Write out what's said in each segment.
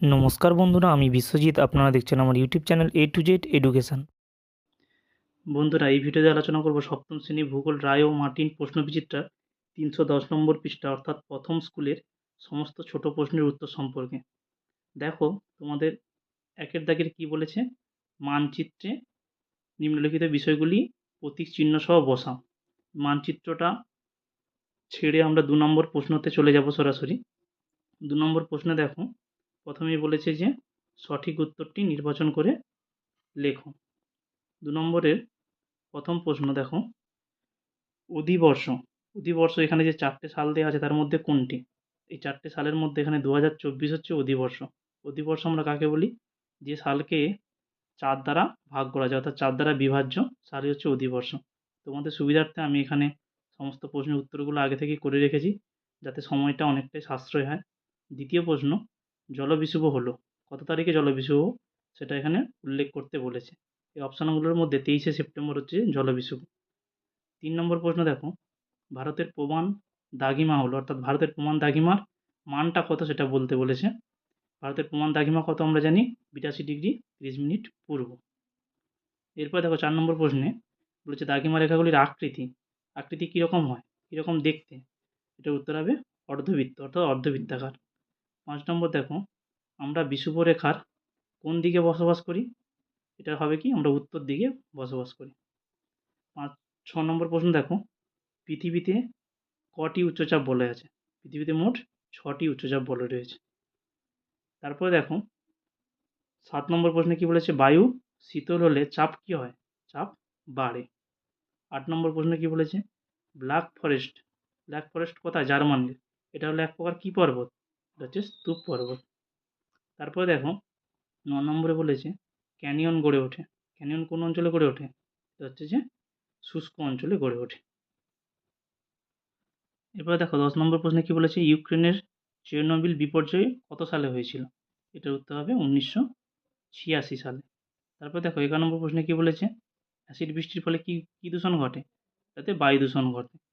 নমস্কার বন্ধুরা, আমি বিশ্বজিৎ। আপনারা দেখছেন আমার YouTube channel A to Z education বন্ধুরা, এই ভিডিওতে আলোচনা করব সপ্তম শ্রেণি ভূগোল, রায় ও মার্টিন প্রশ্নবিচিত্রা তিনশো দশ নম্বর পৃষ্ঠা, অর্থাৎ প্রথম স্কুলের সমস্ত ছোট প্রশ্নের উত্তর সম্পর্কে। দেখো, তোমাদের একের দাগের কি বলেছে? মানচিত্রে নিম্নলিখিত বিষয়গুলি প্রতীক চিহ্ন সহ বসাও। মানচিত্রটা ছেড়ে আমরা দু নম্বর প্রশ্নতে চলে যাব সরাসরি। দু নম্বর প্রশ্নে দেখো প্রথমেই বলেছে যে সঠিক উত্তরটি নির্বাচন করে লেখো। দু নম্বরের প্রথম প্রশ্ন দেখো। অধিবর্ষ অধিবর্ষ এখানে যে চারটে সাল দেওয়া আছে তার মধ্যে কোনটি? এই চারটে সালের মধ্যে এখানে দু হাজার চব্বিশ হচ্ছে অধিবর্ষ। অধিবর্ষ আমরা কাকে বলি? যে সালকে চার দ্বারা ভাগ করা যায়, অর্থাৎ চার দ্বারা বিভাজ্য, সালই হচ্ছে অধিবর্ষ। তোমাদের সুবিধার্থে আমি এখানে সমস্ত প্রশ্নের উত্তরগুলো আগে থেকেই করে রেখেছি, যাতে সময়টা অনেকটাই সাশ্রয় হয়। দ্বিতীয় প্রশ্ন জলবিষুব হলো। কত তারিখে জলবিষুব সেটা এখানে উল্লেখ করতে বলেছে। এই অপশানগুলোর মধ্যে তেইশে সেপ্টেম্বর হচ্ছে জলবিষুব তিন নম্বর প্রশ্ন দেখো। ভারতের প্রমাণ দাগিমা হলো, অর্থাৎ ভারতের প্রমাণ দাগিমার মানটা কত সেটা বলতে বলেছে। ভারতের প্রমাণ দাগিমা কত আমরা জানি? বিরাশি ডিগ্রি তিরিশ মিনিট পূর্ব। এরপর দেখো চার নম্বর প্রশ্নে বলেছে দাগিমা রেখাগুলির আকৃতি। আকৃতি কীরকম হয়? কীরকম দেখতে? এটার উত্তর হবে অর্ধবৃত্ত, অর্থাৎ অর্ধবৃত্তাকার। পাঁচ নম্বর দেখো, আমরা বিষুব রেখার কোন দিকে বসবাস করি? এটা হবে কি? আমরা উত্তর দিকে বসবাস করি। পাঁচ, ছ নম্বর প্রশ্ন দেখো, পৃথিবীতে কটি উচ্চচাপ বলয় আছে? পৃথিবীতে মোট ছটি উচ্চচাপ বলয় রয়েছে। তারপরে দেখো, সাত নম্বর প্রশ্নে কি বলেছে? বায়ু শীতল হলে চাপ কি হয়? চাপ বাড়ে। আট নম্বর প্রশ্নে কি বলেছে? ব্ল্যাক ফরেস্ট ব্ল্যাক ফরেস্ট কোথায়? জার্মানির এটা হলো এক প্রকার কী পর্বত? হচ্ছে স্তূপ পর্বত। তারপরে দেখো, ন নম্বরে বলেছে ক্যানিয়ন গড়ে ওঠে। ক্যানিয়ন কোন অঞ্চলে গড়ে ওঠে? এটা হচ্ছে যে শুষ্ক অঞ্চলে গড়ে ওঠে। এরপরে দেখো, দশ নম্বর প্রশ্নে কী বলেছে? ইউক্রেনের চেরনোবিল বিপর্যয় কত সালে হয়েছিল? এটার উত্তর হবে উনিশশো ছিয়াশি সালে। তারপর দেখো, এগারো নম্বর প্রশ্নে কী বলেছে? অ্যাসিড বৃষ্টির ফলে কী কী দূষণ ঘটে? তাতে বায়ু দূষণ ঘটে।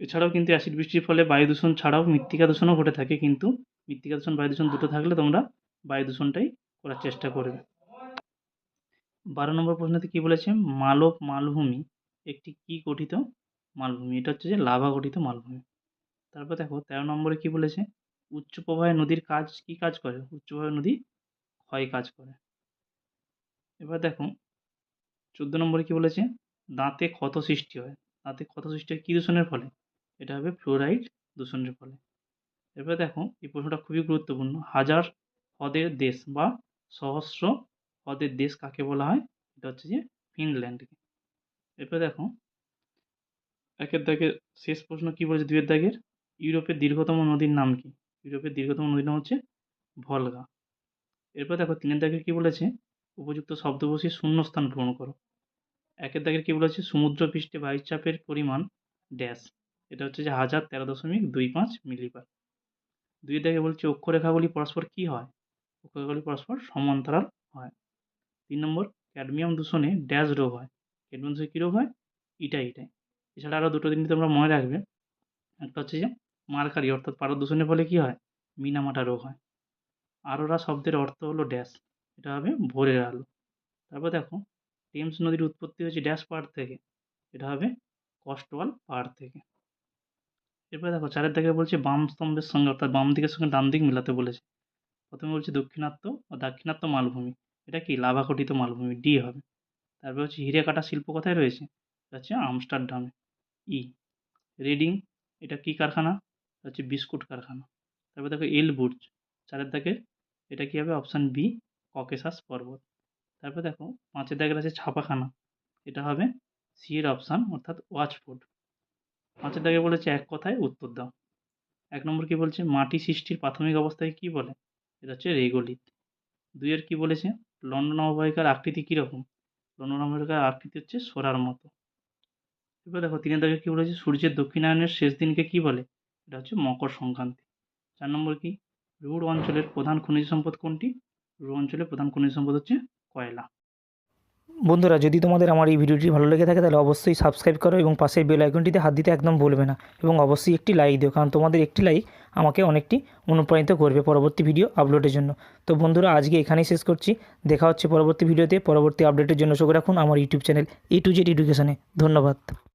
এছাড়াও কিন্তু অ্যাসিড বৃষ্টির ফলে বায়ু দূষণ ছাড়াও মৃত্তিকা দূষণও ঘটে থাকে, কিন্তু মৃত্তিকা দূষণ, বায়ু দূষণ দুটো থাকলে তোমরা বায়ু দূষণটাই করার চেষ্টা করবে। বারো নম্বর প্রশ্নতে কী বলেছে? মালব মালভূমি একটি কী গঠিত মালভূমি? এটা হচ্ছে যে লাভা গঠিত মালভূমি। তারপর দেখো, তেরো নম্বরে কী বলেছে? উচ্চ প্রবাহে নদীর কাজ কী কাজ করে? উচ্চ প্রবাহে নদী ক্ষয় কাজ করে। এবার দেখো, চোদ্দ নম্বরে কী বলেছে? দাঁতে ক্ষত সৃষ্টি হয়। দাঁতে ক্ষত সৃষ্টি হয় কী দূষণের ফলে? এটা হবে ফ্লোরাইড দূষণের ফলে। এরপর দেখো, এই প্রশ্নটা খুবই গুরুত্বপূর্ণ। হাজার হ্রদের দেশ বা সহস্র হ্রদের দেশ কাকে বলা হয়? এটা হচ্ছে যে ফিনল্যান্ডকে এরপর দেখো, একের দাগের শেষ প্রশ্ন কী বলেছে দুয়ের দাগের? ইউরোপের দীর্ঘতম নদীর নাম কি? ইউরোপের দীর্ঘতম নদীর নাম হচ্ছে ভলগা। এরপর দেখো, তিনের দাগের কী বলেছে? উপযুক্ত শব্দ বসিয়ে শূন্যস্থান পূরণ করো। একের দাগের কী বলেছে? সমুদ্রপৃষ্ঠে বায়ুচাপের পরিমাণ ড্যাশ। এটা হচ্ছে যে হাজার তেরো দশমিক দুই পাঁচ মিলিবার। দুই দাগে বলছে অক্ষরেখাগুলি পরস্পর কী হয়? অক্ষরেখাগুলি পরস্পর সমান্তরাল হয়। তিন নম্বর, ক্যাডমিয়াম দূষণে ড্যাশ রোগ হয়। ক্যাডমিয়াম দূষণে কী রোগ হয়? ইটা ইটাই এছাড়া আরও দুটো জিনিস তোমরা মনে রাখবে। একটা হচ্ছে যে মার্কারি, অর্থাৎ পারদ দূষণের ফলে কী হয়? মিনামাটা রোগ হয়। আরোরা শব্দের অর্থ হলো ড্যাশ। এটা হবে ভোরের আলো। তারপর দেখো, টেমস নদীর উৎপত্তি হচ্ছে ড্যাশ পাহাড় থেকে। এটা হবে কষ্টওয়াল পাহাড় থেকে। এরপরে দেখো, চারের দিকে বলছে বাম স্তম্ভের সঙ্গে, অর্থাৎ বাম দিকের সঙ্গে ডান দিক মেলাতে বলেছে। প্রথমে বলছে দক্ষিণাত্য ও দাক্ষিণাত্য মালভূমি। এটা কি? লাভাগঠিত মালভূমি, ডি হবে। তারপরে হচ্ছে হিরে কাটা শিল্প কোথায় রয়েছে? হচ্ছে আমস্টারডামে। ই, রিডিং, এটা কি কারখানা? হচ্ছে বিস্কুট কারখানা। তারপর দেখো এল বুর্জ, চারের দাগে এটা কী হবে? অপশান বি, ককেশাস পর্বত। তারপর দেখো, পাঁচের দাগের আছে ছাপাখানা। এটা হবে সি এর অপশান, অর্থাৎ ওয়াচফোর্ড পাঁচের দাগে বলেছে এক কথায় উত্তর দাও। এক নম্বর কী বলছে? মাটি সৃষ্টির প্রাথমিক অবস্থায় কী বলে? এটা হচ্ছে রেগোলিথ। দুইয়ের কী বলেছে? লন্ডন অববাহিকার আকৃতি কীরকম? লন্ডন অববাহিকার আকৃতি হচ্ছে সোরার মতো। এবার দেখো, তিনের দাগে কী বলেছে? সূর্যের দক্ষিণায়নের শেষ দিনকে কী বলে? এটা হচ্ছে মকর সংক্রান্তি। চার নম্বর কি? রুড় অঞ্চলের প্রধান খনিজ সম্পদ কোনটি? রুড় অঞ্চলের প্রধান খনিজ সম্পদ হচ্ছে কয়লা। বন্ধুরা, যদি তোমাদের আমার এই ভিডিওটি ভালো লেগে থাকে, তাহলে অবশ্যই সাবস্ক্রাইব করো এবং পাশের বেল আইকনটিতে হাত দিতে একদম ভুলবে না এবং অবশ্যই একটি লাইক দিও, কারণ তোমাদের একটি লাইক আমাকে অনেকটি অনুপ্রাণিত করবে পরবর্তী ভিডিও আপলোডের জন্য। তো বন্ধুরা, আজকে এখানেই শেষ করছি। দেখা হচ্ছে পরবর্তী ভিডিওতে পরবর্তী আপডেটের জন্য চোখ রাখুন আমার YouTube channel A to Z এডুকেশনে ধন্যবাদ।